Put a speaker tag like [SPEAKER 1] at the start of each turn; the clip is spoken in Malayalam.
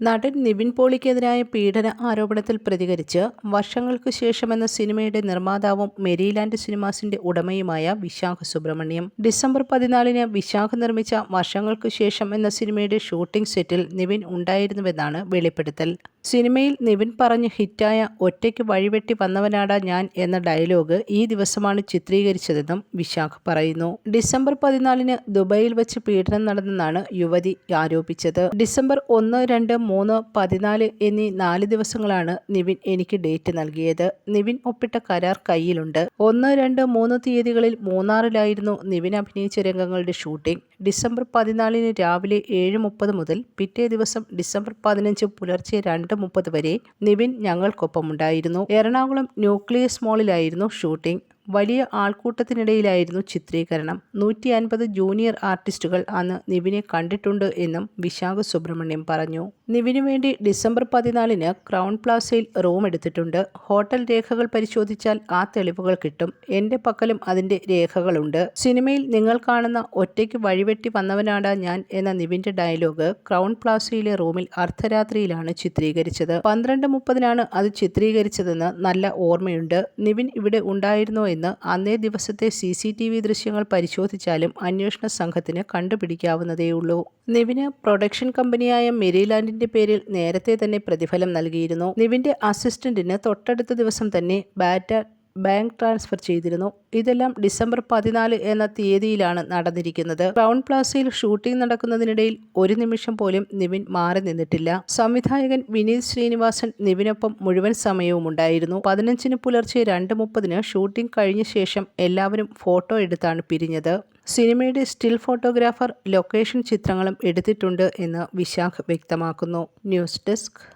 [SPEAKER 1] നടൻ നിവിൻ പോളിക്കെതിരായ പീഡന ആരോപണത്തിൽ പ്രതികരിച്ച് വർഷങ്ങൾക്ക് ശേഷമെന്ന സിനിമയുടെ നിർമ്മാതാവും മെരിലാൻഡ് സിനിമാസിന്റെ ഉടമയുമായ വിശാഖ് സുബ്രഹ്മണ്യം. ഡിസംബർ പതിനാലിന് വിശാഖ് നിർമ്മിച്ച വർഷങ്ങൾക്ക് ശേഷം എന്ന സിനിമയുടെ ഷൂട്ടിംഗ് സെറ്റിൽ നിവിൻ ഉണ്ടായിരുന്നുവെന്നാണ് വെളിപ്പെടുത്തൽ. സിനിമയിൽ നിവിൻ പറഞ്ഞ് ഹിറ്റായ ഒറ്റയ്ക്ക് വഴിവെട്ടി വന്നവനാടാ ഞാൻ എന്ന ഡയലോഗ് ഈ ദിവസമാണ് ചിത്രീകരിച്ചതെന്നും വിശാഖ് പറയുന്നു. ഡിസംബർ പതിനാലിന് ദുബായിൽ വെച്ച് പീഡനം നടന്നെന്നാണ് യുവതി ആരോപിച്ചത്. ഡിസംബർ ഒന്ന് രണ്ട് മൂന്ന് പതിനാല് എന്നീ നാല് ദിവസങ്ങളാണ് നിവിൻ എനിക്ക് ഡേറ്റ് നൽകിയത്. നിവിൻ ഒപ്പിട്ട കരാർ കയ്യിലുണ്ട്. ഒന്ന് രണ്ട് മൂന്ന് തീയതികളിൽ മൂന്നാറിലായിരുന്നു നിവിൻ അഭിനയിച്ച രംഗങ്ങളുടെ ഷൂട്ടിംഗ്. ഡിസംബർ പതിനാലിന് രാവിലെ ഏഴ് മുപ്പത് മുതൽ പിറ്റേ ദിവസം ഡിസംബർ പതിനഞ്ച് പുലർച്ചെ രണ്ട് മുപ്പത് വരെ നിവിൻ ഞങ്ങൾക്കൊപ്പമുണ്ടായിരുന്നു. എറണാകുളം ന്യൂക്ലിയസ് മോളിലായിരുന്നു ഷൂട്ടിംഗ്. വലിയ ആൾക്കൂട്ടത്തിനിടയിലായിരുന്നു ചിത്രീകരണം. നൂറ്റി അൻപത് ജൂനിയർ ആർട്ടിസ്റ്റുകൾ അന്ന് നിവിനെ കണ്ടിട്ടുണ്ട് എന്നും വിശാഖ സുബ്രഹ്മണ്യം പറഞ്ഞു. നിവിനു വേണ്ടി ഡിസംബർ പതിനാലിന് ക്രൗൺ പ്ലാസയിൽ റൂം എടുത്തിട്ടുണ്ട്. ഹോട്ടൽ രേഖകൾ പരിശോധിച്ചാൽ ആ തെളിവുകൾ കിട്ടും. എന്റെ പക്കലും അതിന്റെ രേഖകളുണ്ട്. സിനിമയിൽ നിങ്ങൾ കാണുന്ന ഒറ്റയ്ക്ക് വഴിവെട്ടി വന്നവനാണ് ഞാൻ എന്ന നിവിന്റെ ഡയലോഗ് ക്രൗൺ പ്ലാസയിലെ റൂമിൽ അർദ്ധരാത്രിയിലാണ് ചിത്രീകരിച്ചത്. പന്ത്രണ്ട് മുപ്പതിനാണ് അത് ചിത്രീകരിച്ചതെന്ന് നല്ല ഓർമ്മയുണ്ട്. നിവിൻ ഇവിടെ ഉണ്ടായിരുന്നോ എന്ന് അന്നേ ദിവസത്തെ സി സി ടി വി ദൃശ്യങ്ങൾ പരിശോധിച്ചാലും അന്വേഷണ സംഘത്തിന് കണ്ടുപിടിക്കാവുന്നതേയുള്ളൂ. നിവിന് പ്രൊഡക്ഷൻ കമ്പനിയായ മെരിലാൻഡിന്റെ പേരിൽ നേരത്തെ തന്നെ പ്രതിഫലം നൽകിയിരുന്നു. നിവിന്റെ അസിസ്റ്റന്റിന് തൊട്ടടുത്ത ദിവസം തന്നെ ബാറ്റ ബാങ്ക് ട്രാൻസ്ഫർ ചെയ്തിരുന്നു. ഇതെല്ലാം ഡിസംബർ പതിനാല് എന്ന തീയതിയിലാണ് നടന്നിരിക്കുന്നത്. ക്രൗൺ പ്ലാസയിൽ ഷൂട്ടിംഗ് നടക്കുന്നതിനിടയിൽ ഒരു നിമിഷം പോലും നിവിൻ മാറി നിന്നിട്ടില്ല. സംവിധായകൻ വിനീത് ശ്രീനിവാസൻ നിവിനൊപ്പം മുഴുവൻ സമയവും ഉണ്ടായിരുന്നു. പതിനഞ്ചിന് പുലർച്ചെ രണ്ട് മുപ്പതിന് ഷൂട്ടിംഗ് കഴിഞ്ഞ ശേഷം എല്ലാവരും ഫോട്ടോ എടുത്താണ് പിരിഞ്ഞത്. സിനിമയുടെ സ്റ്റിൽ ഫോട്ടോഗ്രാഫർ ലൊക്കേഷൻ ചിത്രങ്ങളും എടുത്തിട്ടുണ്ട് എന്ന് വിശാഖ് വ്യക്തമാക്കുന്നു. News desk